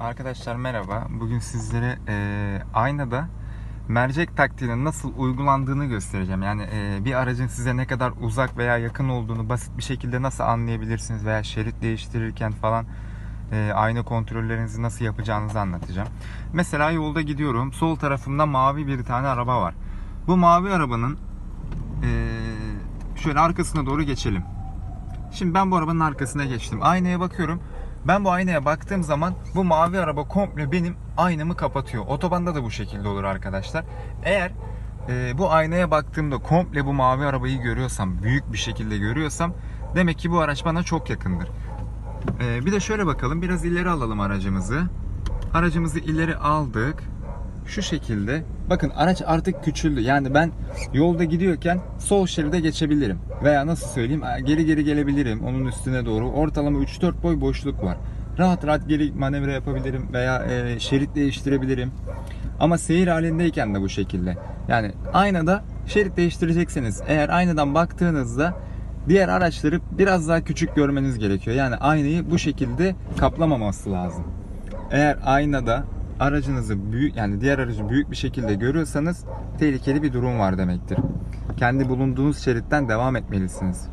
Arkadaşlar merhaba. Bugün sizlere e, aynada mercek taktiğinin nasıl uygulandığını göstereceğim. Yani e, bir aracın size ne kadar uzak veya yakın olduğunu basit bir şekilde nasıl anlayabilirsiniz veya şerit değiştirirken falan e, ayna kontrollerinizi nasıl yapacağınızı anlatacağım. Mesela yolda gidiyorum. Sol tarafımda mavi bir tane araba var. Bu mavi arabanın e, şöyle arkasına doğru geçelim. Şimdi ben bu arabanın arkasına geçtim. Aynaya bakıyorum. Ben bu aynaya baktığım zaman bu mavi araba komple benim aynamı kapatıyor. Otobanda da bu şekilde olur arkadaşlar. Eğer e, bu aynaya baktığımda komple bu mavi arabayı görüyorsam, büyük bir şekilde görüyorsam demek ki bu araç bana çok yakındır. E, bir de şöyle bakalım. Biraz ileri alalım aracımızı. Aracımızı ileri aldık. Şu şekilde. Bakın araç artık küçüldü. Yani ben yolda gidiyorken sol şeride geçebilirim. Veya nasıl söyleyeyim geri geri gelebilirim onun üstüne doğru. Ortalama 3-4 boy boşluk var. Rahat rahat geri manevra yapabilirim veya e, şerit değiştirebilirim. Ama seyir halindeyken de bu şekilde. Yani aynada şerit değiştirecekseniz eğer aynadan baktığınızda diğer araçları biraz daha küçük görmeniz gerekiyor. Yani aynayı bu şekilde kaplamaması lazım. Eğer aynada aracınızı büyük yani diğer aracı büyük bir şekilde görüyorsanız tehlikeli bir durum var demektir. Kendi bulunduğunuz şeritten devam etmelisiniz.